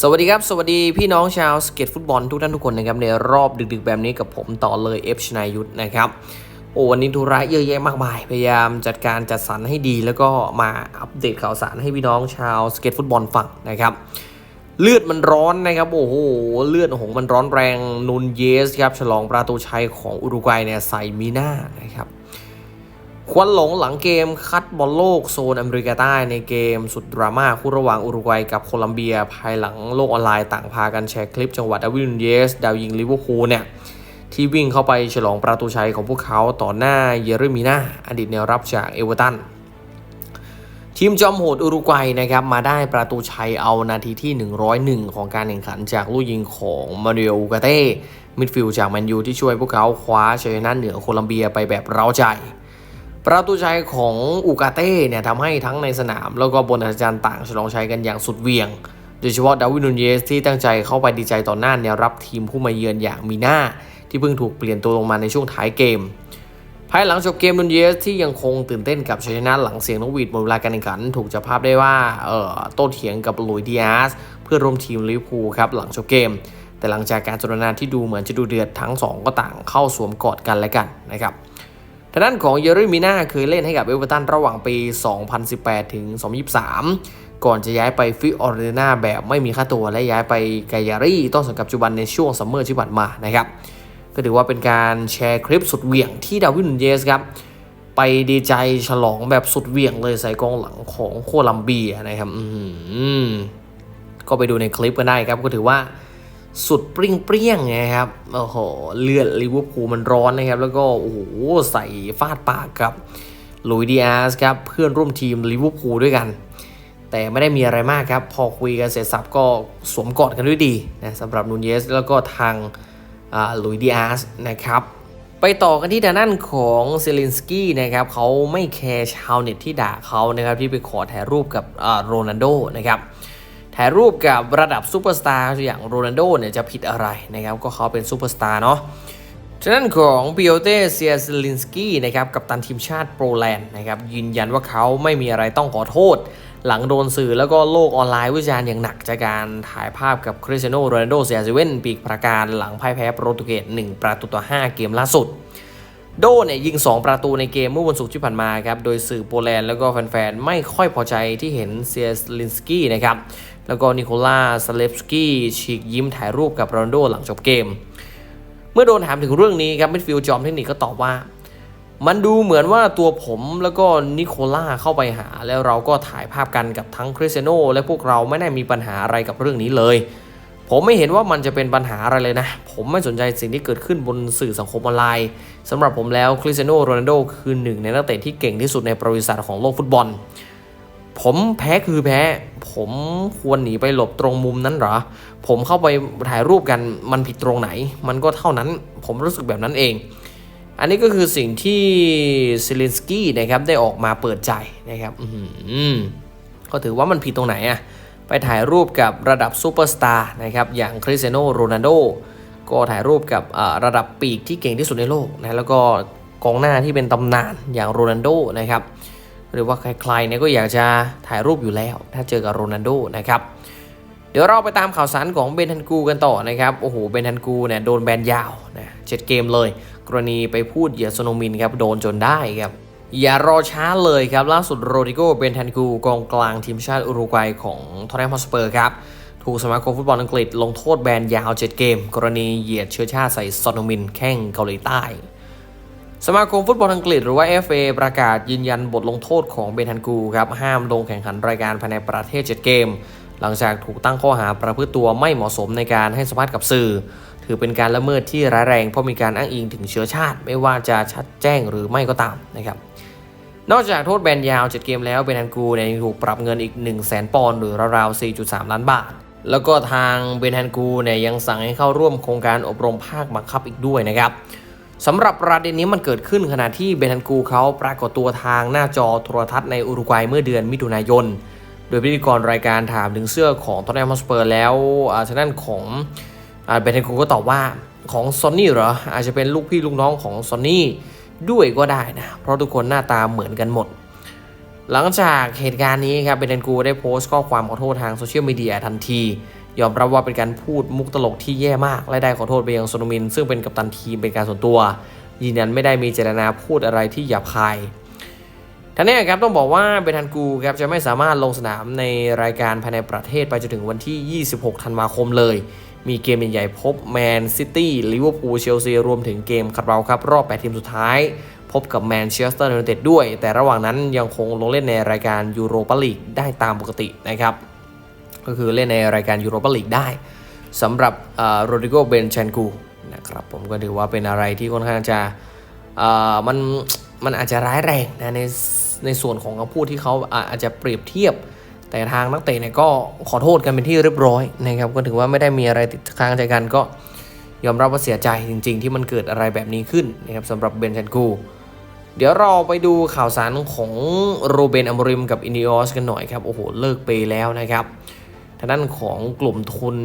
สวัสดีครับ สวัสดีพี่น้องชาวสเก็ตฟุตบอลทุกท่านทุกคนนะครับในรอบดึกๆแบบนี้กับผมต่อเลยเอฟชนายุทธนะครับโอ้วันนี้ธุระเยอะแยะมากมาย พยายามจัดการจัดสรรให้ดี แล้วก็มาอัปเดตข่าวสารให้พี่น้องชาวสเก็ตฟุตบอลฟังนะครับ เลือดมันร้อนนะครับโอ้โหเลือดหงมันร้อนแรงนุนเยสครับฉลองประตูชัยของอุรุกวัยเนี่ยใส่มีหน้านะครับ ควันหลงหลังเกมคัดบอลโลกโซนอเมริกาใต้ในเกมสุดดราม่าคู่ระหว่างอุรุกวัยกับโคลัมเบีย ภายหลังโลกออนไลน์ต่างพากันแชร์คลิปจังหวัดดาวินเยส ดาวยิงลิเวอร์พูลเนี่ยที่วิ่งเข้าไปฉลองประตูชัยของพวกเขาต่อหน้าเยเรมีนาอดีตแนวรับจากเอเวอร์ตัน ทีมจอมโหดอุรุกวัยนะครับมาได้ประตูชัยเอานาทีที่ 101 ของการแข่งขันจากลูกยิงของมาริโออูกาเต้มิดฟิลด์จากแมนยูที่ช่วยพวกเขาคว้าชัยชนะเหนือโคลัมเบียไปแบบเร้าใจ ประตูชัยของอูกาเต้เนี่ยทำให้ทั้งในสนาม แล้วก็บนอาจารย์ต่างฉลองชัยกันอย่างสุดเวียง โดยเฉพาะดาวินนูนเยสที่ตั้งใจเข้าไปดีใจต่อหน้าแนวรับทีมผู้มาเยือนอย่างมีหน่าที่เพิ่งถูกเปลี่ยนตัวลงมาในช่วงท้ายเกม ภายหลังจบเกมนุนเยสที่ยังคงตื่นเต้นกับชัยชนะหลังเสียงนกหวีดหมดเวลาการแข่งขัน ถูกจับภาพได้ว่าเอ่อโต้เถียงกับลุยดิอาสเพื่อร่วมทีมลิเวอร์พูลครับหลังจบเกม แต่หลังจากการสนทนาที่ดูเหมือนจะดูเดือดทั้งสองก็ต่างเข้าสวมกอดกันและกันนะครับ ทางด้านของเยอร์มีนาเคยเล่นให้กับเอเวอร์ตันระหว่างปี 2018 ถึง 2023 ก่อนจะย้ายไปฟิออร์เรนาแบบไม่มีค่าตัวและย้ายไปไกยารีต้นสังกัดปัจจุบันในช่วงซัมเมอร์ที่ผ่านมานะครับก็ถือว่าเป็นการแชร์คลิปสุดเหวี่ยงที่ดาวินนูนเยสครับไปดีใจฉลองแบบสุดเหวี่ยงเลยใส่กองหลังของโคลัมเบียนะครับอื้อหือก็ไปดูในคลิปกันได้ครับก็ถือว่า สุดเปรี้ยงเปรี้ยงๆไงครับ โอ้โห เลือดลิเวอร์พูลมันร้อนนะครับ แล้วก็โอ้โหใส่ฟาดปากกับลุยดิอาสครับ เพื่อนร่วมทีมลิเวอร์พูลด้วยกัน แต่ไม่ได้มีอะไรมากครับ พอคุยกันเสร็จสับก็สวมกอดกันด้วยดีนะสำหรับนูนเยสแล้วก็ทางลุยดิอาสนะครับ ไปต่อกันที่ทางด้นของเซเลนสกี้นะครับเขาไม่แคร์ชาวเน็ตที่ด่าเขานะครับที่ไปขอถ่ายรูปกับโรนัลโดนะครับ ถ่ายรูปกับระดับซูเปอร์สตาร์อย่างโรนัลโดเนี่ยจะผิดอะไรนะครับก็เขาเป็นซูเปอร์สตาร์เนาะฉะนั้นของปิโอเตเซียสลินสกี้นะครับกับตันทีมชาติโปรแลนด์นะครับยืนยันว่าเขาไม่มีอะไรต้องขอโทษ หลังโดนสื่อแล้วก็โลกออนไลน์วิจารณ์อย่างหนักจากการถ่ายภาพกับคริสเตียโนโรนัลโดเซียซิเวนปีกประการหลังพ่ายแพ้โปรตุเกส1 ประตูต่อ 5 เกมล่าสุด โดเนี่ยยิง 2 ประตูในเกมเมื่อวันศุกร์ที่ผ่านมาครับโดยสื่อโปรแลนด์แล้วก็แฟนๆ ไม่ค่อยพอใจที่เห็นเซียสลินสกี้นะครับ แล้วก็นิโคล่าสเลฟสกี้ฉีกยิ้มถ่ายรูปกับโรนลโดหลังจบเกม เมื่อโดนถามถึงเรื่องนี้ครับมิดฟิลด์จอมเทคนิคก็ตอบว่า มันดูเหมือนว่าตัวผมแล้วก็นิโคล่าเข้าไปหา แล้วเราก็ถ่ายภาพกันกับทั้งคริสเตียโนและพวกเราไม่ได้มีปัญหาอะไรกับเรื่องนี้เลย ผมไม่เห็นว่ามันจะเป็นปัญหาอะไรเลยนะ ผมไม่สนใจสิ่งที่เกิดขึ้นบนสื่อสังคมออนไลน์สำหรับผมแล้วคริสเตียโนโรนัลโดคือหนึ่งในนักเตะที่เก่งที่สุดในประวัติศาสตร์ของโลกฟุตบอล ผมแพ้คือแพ้ ผมควรหนีไปหลบตรงมุมนั้นหรอ ผมเข้าไปถ่ายรูปกันมันผิดตรงไหน มันก็เท่านั้น ผมรู้สึกแบบนั้นเอง อันนี้ก็คือสิ่งที่ซิลินสกี้นะครับได้ออกมาเปิดใจนะครับอื้อหือก็ถือว่ามันผิดตรงไหนอะไปถ่ายรูปกับระดับซูเปอร์สตาร์นะครับอย่างคริสเตียโนโรนัลโดก็ถ่ายรูปกับระดับปีกที่เก่งที่สุดในโลกนะแล้วก็กองหน้าที่เป็นตำนานอย่างโรนัลโดนะครับ หรือว่าใครๆเนี่ยก็อยากจะถ่ายรูปอยู่แล้ว ถ้าเจอกับโรนัลโดนะครับเดี๋ยวเราไปตามข่าวสารของเบนทันกูกันต่อนะครับ โอ้โห เบนทันกูเนี่ยโดนแบนยาวนะเจ็ดเกมเลย กรณีไปพูดเหยียดโซโนมินครับ โดนจนได้ครับ อย่ารอช้าเลยครับ ล่าสุดโรดิโกเบนทันกูกองกลางทีมชาติอุรุกวัยของทอร์เรมฮอสเปอร์ครับ ถูกสมาคมฟุตบอลอังกฤษลงโทษแบนยาว 7 เกม กรณีเหยียดเชื้อชาติใส่โซโนมินแข้งเกาหลีใต้ สมาคมฟุตบอลอังกฤษหรือว่า FA ประกาศยืนยันบทลงโทษของเบนทันกูครับ ห้ามลงแข่งขันรายการภายในประเทศ 7 เกม หลังจากถูกตั้งข้อหาประพฤติตัวไม่เหมาะสมในการให้สัมภาษณ์กับสื่อ ถือเป็นการละเมิดที่ร้ายแรงเพราะมีการอ้างอิงถึงเชื้อชาติ ไม่ว่าจะชัดแจ้งหรือไม่ก็ตามนะครับนอกจากโทษแบนยาว 7 เกมแล้วเบนทันกูเนี่ยยังถูกปรับเงินอีก 1 0 0 0 0แสนปอนด์หรือราวๆ 4.3 ล้านบาท แล้วก็ทางเบนทันกูเนี่ยยังสั่งให้เข้าร่วมโครงการอบรมภาคบังคับอีกด้วยนะครับ สำหรับประเด็นนี้มันเกิดขึ้นขณะที่เบนันกูเขาปรากฏตัวทางหน้าจอโทรทัศน์ในอุรุกวัยเมื่อเดือนมิถุนายน โดยพิธีกรรายการถามถึงเสื้อของตอนแรมอสเปอร์แล้วอาทางด้านของอาเบนันกูก็ตอบว่าของซอนนี่เหรออาจจะเป็นลูกพี่ลูกน้องของซอนนี่ด้วยก็ได้นะ เพราะทุกคนหน้าตาเหมือนกันหมด หลังจากเหตุการณ์นี้ครับเบนเทนกูได้โพสต์ข้อความขอโทษทางโซเชียลมีเดียทันที ยอมรับว่าเป็นการพูดมุกตลกที่แย่มากและได้ขอโทษไปยังโซโนมิน ซึ่งเป็นกัปตันทีมเป็นการส่วนตัว ยืนยันไม่ได้มีเจตนาพูดอะไรที่หยาบคายท่านนี้ครับต้องบอกว่าเบทันกูครับจะไม่สามารถลงสนามในรายการภายในประเทศไปจนถึงวันที่ 26 ธันวาคมเลย มีเกมใหญ่ๆพบแมนซิตี้ลิเวอร์พูลเชลซีรวมถึงเกมคาราบาครับรอบ 8 ทีมสุดท้าย พบกับแมนเชสเตอร์ยูไนเต็ดด้วย แต่ระหว่างนั้นยังคงลงเล่นในรายการยูโรปาลีกได้ตามปกตินะครับ ก็คือเล่นในรายการยูโรปาลีกได้สำหรับโรดิโกเบนชันกูนะครับผมก็ถือว่าเป็นอะไรที่ค่อนข้างจะมันมันอาจจะร้ายแรงนะในในส่วนของคำพูดที่เขาอาจจะเปรียบเทียบ แต่ทางนักเตะเนี่ยก็ขอโทษกันเป็นที่เรียบร้อยนะครับก็ถือว่าไม่ได้มีอะไรติดค้างใจกันก็ยอมรับว่าเสียใจจริง ๆ ที่มันเกิดอะไรแบบนี้ขึ้นนะครับสำหรับเบนชันกูเดี๋ยวเราไปดูข่าวสารของโรเบนอมริมกับอิน i ออสกันหน่อยครับ โอ้โห เลิกไปแล้วนะครับางด้านของกลุ่มทุน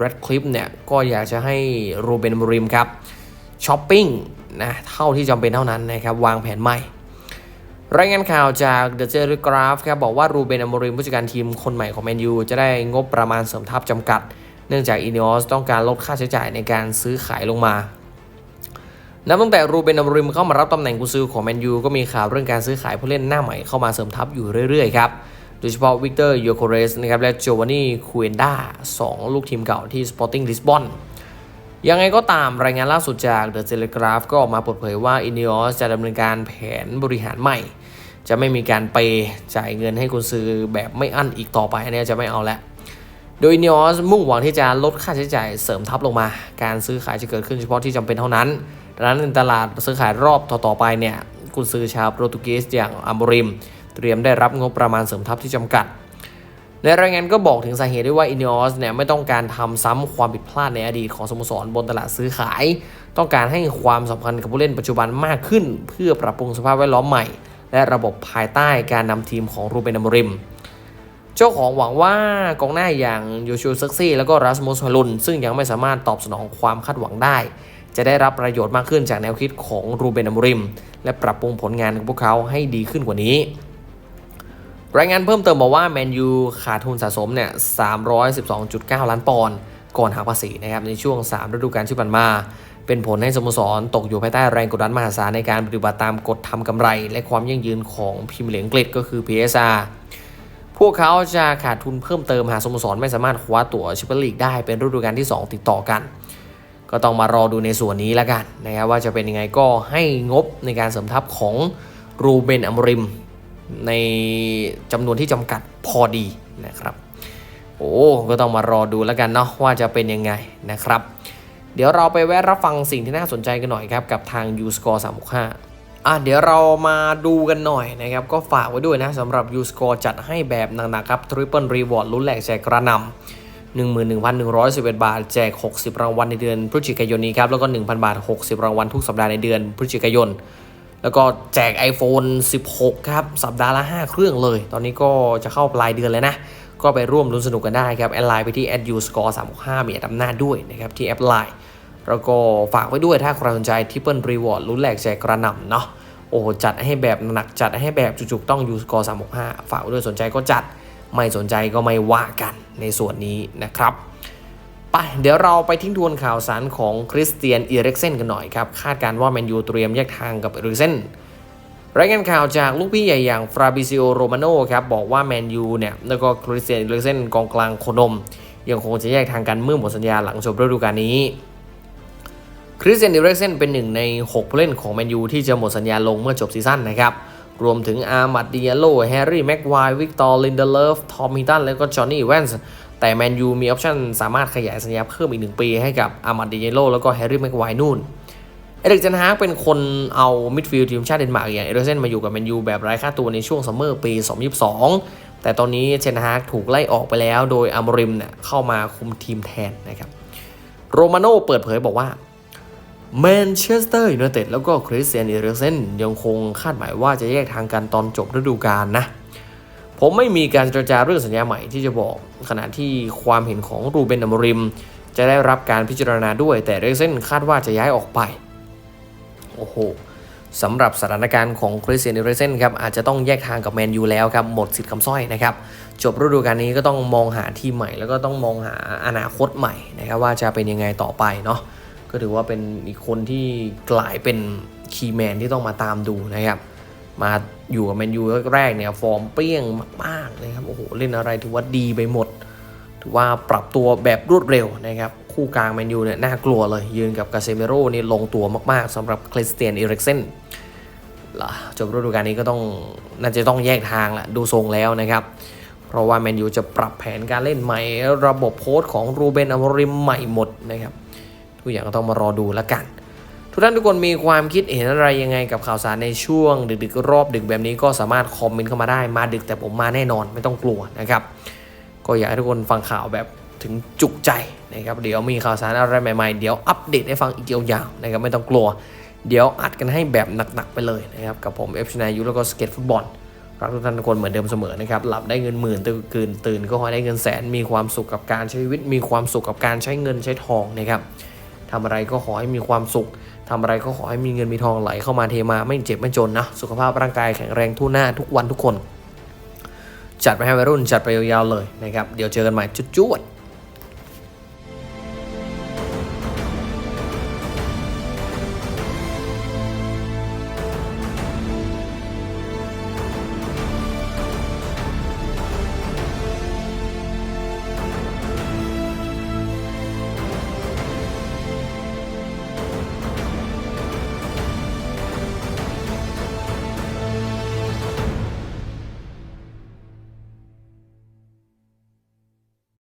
Red Clip เนี่ยก็อยากจะให้โรเบนอมริมครับช้อปปิ้งนะเท่าที่จำเป็นเท่านั้นนะครับวางแผนใหม่ รายงานข่าวจาก The Telegraph ครับบอกว่ารูเบนอมริมผู้จัดการทีมคนใหม่ของแมนยูจะได้งบประมาณเสริมทัพจำกัด เนื่องจากอิน i ออสต้องการลดค่าใช้จ่ายในการซื้อขายลงมานับตั้งแต่รูเบนอมริมเข้ามารับตำแหน่งกุซือของแมนยูก็มีข่าวเรื่องการซื้อขายผู้เล่นหน้าใหม่เข้ามาเสริมทัพอยู่เรื่อยๆครับ โดยเฉพาะวิกเตอร์โยโคเรสนะครับและโจวานี่คูเอนดาสองลูกทีมเก่าที่ Sporting Lisbon ยังไงก็ตามรายงานล่าสุดจาก The Telegraph ก็ออกมาเปิดเผยว่า i n น o s จะดำเนินการแผนบริหารใหม่ จะไม่มีการไปจ่ายเงินให้กุญซือแบบไม่อั้นอีกต่อไปอันนี้จะไม่เอาแล้วโดย n น o s มุ่งหวังที่จะลดค่าใช้จ่ายเสริมทัพลงมา การซื้อขายจะเกิดขึ้นเฉพาะที่จำเป็นเท่านั้นดังนั้นในตลาดซื้อขายรอบต่อๆไปเนี่ยกุนซือชาวโปรตุเกสอย่างอัมบริม เตรียมได้รับงบประมาณเสริมทัพที่จำกัด ในรายงานก็บอกถึงสาเหตุด้วยว่าอิน o s เนี่ยไม่ต้องการทำซ้ำความผิดพลาดในอดีตของสโมสรบนตลาดซื้อขาย ต้องการให้ความสำคัญกับผู้เล่นปัจจุบันมากขึ้น เพื่อปรับปรุงสภาพแวดล้อมใหม่ และระบบภายใต้การนำทีมของรูเบนอมริมเจ้าของหวังว่ากองหน้าอย่างโยชูเซ็กซี่ แล้วก็รัสมุสฮารุนซึ่งยังไม่สามารถตอบสนองความคาดหวังได้ จะได้รับประโยชน์มากขึ้นจากแนวคิดของรูเบนอมริม และปรับปรุงผลงานของพวกเขาให้ดีขึ้นกว่านี้ รายงานเพิ่มเติมบอกว่าแมนยูขาดทุนสะสมเนี่ย 312.9 ล้านปอนด์ก่อนหักภาษีนะครับในช่วง 3 ฤดูกาลที่ผ่านมา เป็นผลให้สโมสรตกอยู่ภายใต้แรงกดดันมหาศาลในการปฏิบัติตามกฎทำกำไร และความยั่งยืนของพรีเมียร์ลีกอังกฤษก็คือ PSR พวกเขาจะขาดทุนเพิ่มเติมหากสโมสรไม่สามารถคว้าตั๋วแชมเปี้ยนลีกได้เป็นฤดูกาลที่ 2 ติดต่อกัน ก็ต้องมารอดูในส่วนนี้แล้วกันนะครับว่าจะเป็นยังไงก็ให้งบในการเสริมทัพของรูเบนอมริม ในจำนวนที่จำกัดพอดีนะครับ โอ้ก็ต้องมารอดูแล้วกันเนาะว่าจะเป็นยังไงนะครับ เดี๋ยวเราไปแวะรับฟังสิ่งที่น่าสนใจกันหน่อยครับ กับทาง u s c o r e 365อะเดี๋ยวเรามาดูกันหน่อยนะครับ ก็ฝากไว้ด้วยนะสำหรับ u s c o r e จัดให้แบบหนักๆครับ Triple Reward ลุ้นแหลกแจกกระหนำ11,111 บาท แจก 60 รางวัลในเดือนพฤศจิกายนนี้ครับ แล้วก็ 1,000 บาท 60 รางวัลทุกสัปดาห์ในเดือนพฤศจิกายน แล้วก็แจก iPhone 16 ครับ สัปดาห์ละ 5 เครื่องเลย ตอนนี้ก็จะเข้าปลายเดือนเลยนะ ก็ไปร่วมลุ้นสนุกกันได้ครับ แอดไลน์ไปที่ a d u s c o r e 365มีอำนาจด้วยนะครับ ที่แอปไลน์แล้วก็ฝากไว้ด้วยถ้าใครสนใจทิปเปิลรีวอร์ดลุ้นแหลกแจกกระหน่ำเนาะโอ้จัดให้แบบหนักจัดให้แบบจุกๆต้อง u s c o r e 365ฝากไว้ด้วยสนใจก็จัด ไม่สนใจก็ไม่ว่ากันในส่วนนี้นะครับ ไปเดี๋ยวเราไปทิ้งทวนข่าวสารของคริสเตียนอีเร็กเซนกันหน่อยครับ คาดการณ์ว่าแมนยูเตรียมแยกทางกับอีเร็กเซนรายงานข่าวจากลูกพี่ใหญ่อย่างฟราบิซิโอโรมาโนครับ บอกว่าแมนยูเนี่ย แล้วก็คริสเตียนอีเร็กเซนกองกลางโคนม ยังคงจะแยกทางกันเมื่อหมดสัญญาหลังจบฤดูกาลนี้คริสเตียนอีเร็กเซนเป็นหนึ่งใน 6 ผู้เล่นของแมนยูที่จะหมดสัญญาลงเมื่อจบซีซั่นนะครับรวมถึงอาร์มัดดิยาโลแฮร์รี่แม็กไวร์วิกตอร์ลินเดเลฟทอมฮิตันและก็จอห์นนี่แวนส์ แต่แมนยูมีออปชั่นสามารถขยายสัญญาเพิ่มอีกหนึ่งปีให้กับอาร์มัดดิยโลแล้วก็แฮร์รี่แม็กไวนู่น เอริกเจนฮากเป็นคนเอามิดฟิลด์ทีมชาติเดนมาร์กอย่างเอริกเซนมาอยู่กับแมนยูแบบไร้ค่าตัวในช่วงซัมเมอร์ปี 2022 แต่ตอนนี้เจนฮากถูกไล่ออกไปแล้ว โดยอามริมเนี่ยเข้ามาคุมทีมแทนนะครับโรมาโน่เปิดเผยบอกว่าแมนเชสเตอร์ยูไนเต็ดแล้วก็คริสเตียนเอริกเซนยังคงคาดหมายว่าจะแยกทางกันตอนจบฤดูกาลนะ ผมไม่มีการเจรจาเรื่องสัญญาใหม่ที่จะบอก ขณะที่ความเห็นของรูเบนอมริม จะได้รับการพิจารณาด้วย แต่เรเซนคาดว่าจะย้ายออกไป โอ้โหสำหรับสถานการณ์ของคริสเตียนเรเซนครับอาจจะต้องแยกทางกับแมนยูแล้วครับ หมดสิทธิ์คำสร้อยนะครับ จบฤดูกาลนี้ก็ต้องมองหาทีมใหม่ แล้วก็ต้องมองหาอนาคตใหม่นะครับว่าจะเป็นยังไงต่อไปเนาะก็ถือว่าเป็นอีกคนที่กลายเป็นคีย์แมนที่ต้องมาตามดูนะครับ มาอยู่กับแมนยูแรกๆเนี่ยฟอร์มเปรี้ยงมากๆนะครับโอ้โหเล่นอะไรถือว่าดีไปหมด ถือว่าปรับตัวแบบรวดเร็วนะครับคู่กลางแมนยูเนี่ยน่ากลัวเลย ยืนกับกาเซเมโร่นี่ลงตัวมากๆสำหรับคริสเตียนเอริกเซนล่ะจบฤดูกาลนี้ก็ต้องน่าจะต้องแยกทางละดูทรงแล้วนะครับ เพราะว่าแมนยูจะปรับแผนการเล่นใหม่ ระบบโค้ชของรูเบนอมริมใหม่หมดนะครับ ทุกอย่างก็ต้องมารอดูแล้วกัน ทุกท่านทุกคนมีความคิดเห็นอะไรยังไงกับข่าวสารในช่วง ดึกๆรอบดึกแบบนี้ก็สามารถคอมเมนต์เข้ามาได้มาดึกแต่ผมมาแน่นอนไม่ต้องกลัวนะครับ ก็อยากให้ทุกคนฟังข่าวแบบถึงจุกใจนะครับเดี๋ยวมีข่าวสารอะไรใหม่ๆ เดี๋ยวอัปเดตให้ฟังอีกยาวๆนะครับไม่ต้องกลัว เดี๋ยวอัดกันให้แบบหนักๆไปเลยนะครับกับผมเอฟชนายุแล้วก็สเก็ตฟุตบอลรักทุกท่านทุกคนเหมือนเดิมเสมอนะครับ หลับได้เงินหมื่นตื่นตื่นก็ขอได้เงินแสน มีความสุขกับการใช้ชีวิต มีความสุขกับการใช้เงินใช้ทองนะครับ ทำอะไรก็ขอให้มีความสุขทำอะไรก็ขอให้มีเงินมีทองไหลเข้ามาเทมาไม่เจ็บไม่จนนะ สุขภาพร่างกายแข็งแรงทุกหน้าทุกวันทุกคน จัดไปให้วัยรุ่นจัดไปยาวๆเลยนะครับ เดี๋ยวเจอกันใหม่จุดจวดๆ